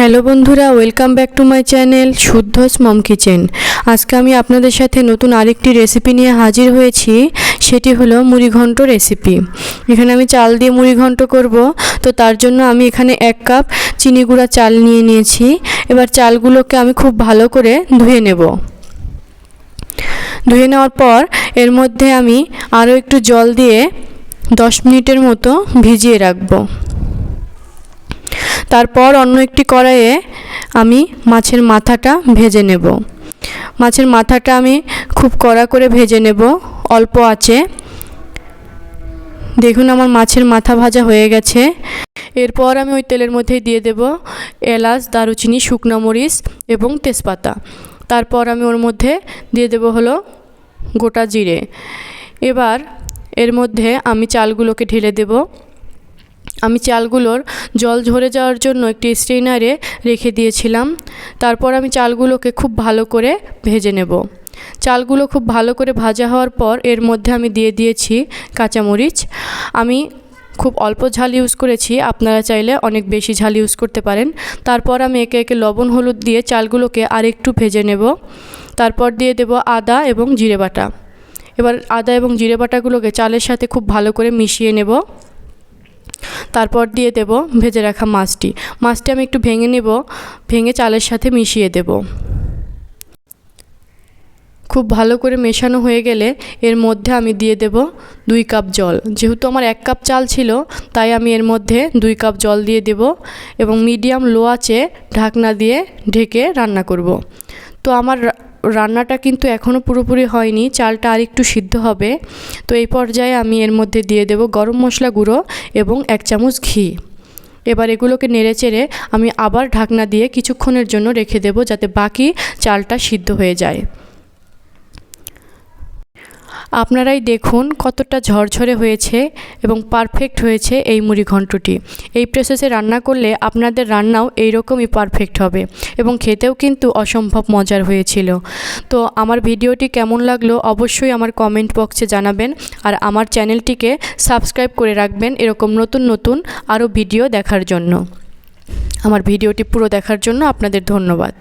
Hello বন্ধুরা welcome back to my channel শুদ্ধস mom kitchen আজকে আমি আপনাদের সাথে নতুন আরেকটি রেসিপি নিয়ে হাজির হয়েছি, সেটি হলো মুড়িঘণ্ট রেসিপি এখানে আমি চাল দিয়ে মুড়িঘণ্ট করব, তো তার জন্য আমি এখানে এক কাপ চিনি গুঁড়া চাল নিয়ে নিয়েছি। এবার চালগুলোকে আমি খুব ভালো করে ধুয়ে নেব। ধুয়ে নেওয়ার পর এর মধ্যে আমি আরও একটু জল দিয়ে দশ মিনিটের মতো ভিজিয়ে রাখব। তারপর অন্য একটি কড়াইয়ে আমি মাছের মাথাটা ভেজে নেব। মাছের মাথাটা আমি খুব কড়া করে ভেজে নেব, অল্প আছে। দেখুন আমার মাছের মাথা ভাজা হয়ে গেছে। এরপর আমি ওই তেলের মধ্যে দিয়ে দেব এলাচ, দারুচিনি, শুকনো মরিচ এবং তেজপাতা। তারপর আমি ওর মধ্যে দিয়ে দেব হলো গোটা জিরে। এবার এর মধ্যে আমি চালগুলোকে ঢেলে দেব। আমি চালগুলোর জল ঝরে যাওয়ার জন্য একটি স্ট্রেনারে রেখে দিয়েছিলাম। তারপর আমি চালগুলোকে খুব ভালো করে ভেজে নেব। চালগুলো খুব ভালো করে ভাজা হওয়ার পর এর মধ্যে আমি দিয়ে দিয়েছি কাঁচামরিচ। আমি খুব অল্প ঝাল ইউজ করেছি, আপনারা চাইলে অনেক বেশি ঝাল ইউজ করতে পারেন। তারপর আমি একে একে লবণ, হলুদ দিয়ে চালগুলোকে আরেকটু ভেজে নেব। তারপর দিয়ে দেব আদা এবং জিরে বাটা। এবার আদা এবং জিরে বাটাগুলোকে চালের সাথে খুব ভালো করে মিশিয়ে নেব। তারপর দিয়ে দেব ভেজে রাখা মাছটি। মাছটি আমি একটু ভেঙে নেব, ভেঙে চালের সাথে মিশিয়ে দেব। খুব ভালো করে মেশানো হয়ে গেলে এর মধ্যে আমি দিয়ে দেব দুই কাপ জল। যেহেতু আমার এক কাপ চাল ছিল, তাই আমি এর মধ্যে দুই কাপ জল দিয়ে দেব এবং মিডিয়াম লো আঁচে ঢাকনা দিয়ে ঢেকে রান্না করব। তো আমার রান্নাটা কিন্তু এখনও পুরোপুরি হয়নি, চালটা আর একটু সিদ্ধ হবে। তো এই পর্যায়ে আমি এর মধ্যে দিয়ে দেব গরম মশলা গুঁড়ো এবং এক চামচ ঘি। এবার এগুলোকে নেড়ে চেড়ে আমি আবার ঢাকনা দিয়ে কিছুক্ষণের জন্য রেখে দেব যাতে বাকি চালটা সিদ্ধ হয়ে যায়। আপনারাই দেখুন কতটা ঝরঝরে হয়েছে এবং পারফেক্ট হয়েছে এই মুড়ি ঘণ্টটি এই প্রসেসে রান্না করলে আপনাদের রান্নাও এইরকমই পারফেক্ট হবে এবং খেতেও কিন্তু অসম্ভব মজার হয়েছিল। তো আমার ভিডিওটি কেমন লাগল অবশ্যই আমার কমেন্ট বক্সে জানাবেন আর আমার চ্যানেলটিকে সাবস্ক্রাইব করে রাখবেন এরকম নতুন নতুন আরও ভিডিও দেখার জন্য। আমার ভিডিওটি পুরো দেখার জন্য আপনাদের ধন্যবাদ।